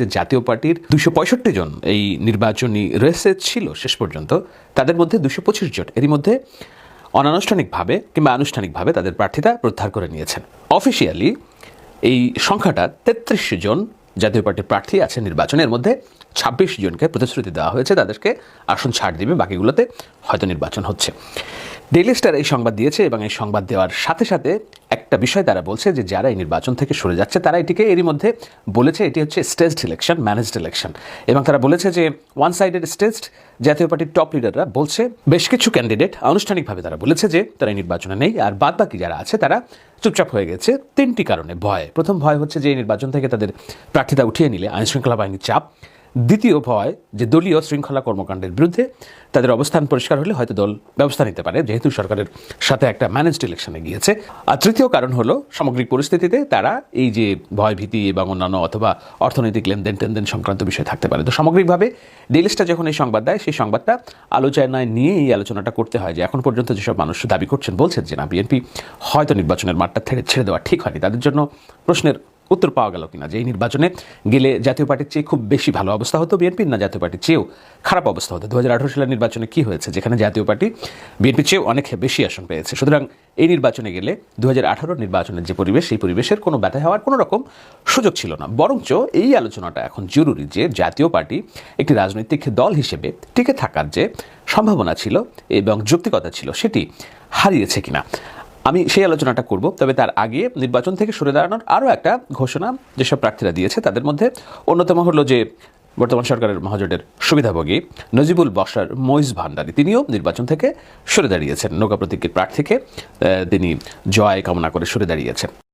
যে জাতীয় পার্টির দুশো পঁয়ষট্টি জন এই নির্বাচনী রেসে ছিল শেষ পর্যন্ত, তাদের মধ্যে দুশো পঁচিশ জন। এরই মধ্যে অনানুষ্ঠানিকভাবে কিংবা আনুষ্ঠানিকভাবে তাদের প্রার্থিতা প্রত্যাহার করে নিয়েছেন। অফিসিয়ালি এই সংখ্যাটা তেত্রিশ জন জাতীয় পার্টির প্রার্থী আছে নির্বাচনের মধ্যে ছাব্বিশ জনকে প্রতিশ্রুতি দেওয়া হয়েছে, তাদেরকে আসন ছাড় দিবে, বাকিগুলোতে হয়তো নির্বাচন হচ্ছে। ডেইলি স্টার এই সংবাদ দিয়েছে এবং এই সংবাদ দেওয়ার সাথে সাথে একটা বিষয় তারা বলছে যে যারা এই নির্বাচন থেকে সরে যাচ্ছে, তারা এটিকে এরই মধ্যে বলেছে এটি হচ্ছে স্টেজড ইলেকশন ম্যানেজড ইলেকশন এবং তারা বলেছে যে ওয়ান সাইডেড স্টেজড জাতীয় পার্টির টপ লিডাররা বলছে, বেশ কিছু ক্যান্ডিডেট আনুষ্ঠানিকভাবে তারা বলেছে যে তারা এই নির্বাচনে নেই, আর বাদ বাকি যারা আছে তারা চুপচাপ হয়ে গেছে তিনটি কারণে ভয়। প্রথম ভয় হচ্ছে যে এই নির্বাচন থেকে তাদের প্রার্থিতা উঠিয়ে নিলে আইনশৃঙ্খলা বাহিনীর চাপ। দ্বিতীয় ভয় যে দলীয় শৃঙ্খলা কর্মকাণ্ডের বিরুদ্ধে তাদের অবস্থান পরিষ্কার হলে হয়তো দল ব্যবস্থা নিতে পারে, যেহেতু সরকারের সাথে একটা ম্যানেজড ইলেকশনে গিয়েছে। আর তৃতীয় কারণ হলো সামগ্রিক পরিস্থিতিতে তারা এই যে ভয় ভীতি এবং অন্যান্য অথবা অর্থনৈতিক লেনদেন টেনদেন সংক্রান্ত বিষয় থাকতে পারে। তো সামগ্রিকভাবে ডেলিস্টা যখন এই সংবাদ দেয়, সেই সংবাদটা আলোচনায় নিয়ে এই আলোচনাটা করতে হয় যে এখন পর্যন্ত যেসব মানুষ দাবি করছেন, বলছেন যে না, বিএনপি হয়তো নির্বাচনের মাঠটা ছেড়ে ছেড়ে দেওয়া ঠিক হয়নি। তাদের জন্য প্রশ্নের উত্তর পাওয়া গেল কিনা? যে এই নির্বাচনে গেলে জাতীয় পার্টির চেয়ে খুব বেশি ভালো অবস্থা হতো বিএনপির না জাতীয় পার্টির চেয়েও খারাপ অবস্থা হতো? দু হাজার আঠারো সালের নির্বাচনে কি হয়েছে? যেখানে জাতীয় পার্টি বিএনপির চেয়েও অনেক বেশি আসন পেয়েছে। সুতরাং এই নির্বাচনে গেলে দু হাজার নির্বাচনের যে পরিবেশ, সেই পরিবেশের কোনো ব্যথা হওয়ার কোনো রকম সুযোগ ছিল না। বরঞ্চ এই আলোচনাটা এখন জরুরি যে জাতীয় পার্টি একটি রাজনৈতিক দল হিসেবে টিকে থাকার যে সম্ভাবনা ছিল এবং যৌক্তিকতা ছিল, সেটি হারিয়েছে কিনা? আমি সেই আলোচনাটা করব, তবে তার আগে নির্বাচন থেকে সরে দাঁড়ানোর আরও একটা ঘোষণা যেসব প্রার্থীরা দিয়েছে তাদের মধ্যে অন্যতম হলো যে বর্তমান সরকারের মহাজোটের সুবিধাভোগী নজিবুল বসার মইজ ভান্ডারী, তিনিও নির্বাচন থেকে সরে দাঁড়িয়েছেন। নৌকা প্রতীকের প্রার্থীকে তিনি জয় কামনা করে সরে দাঁড়িয়েছেন।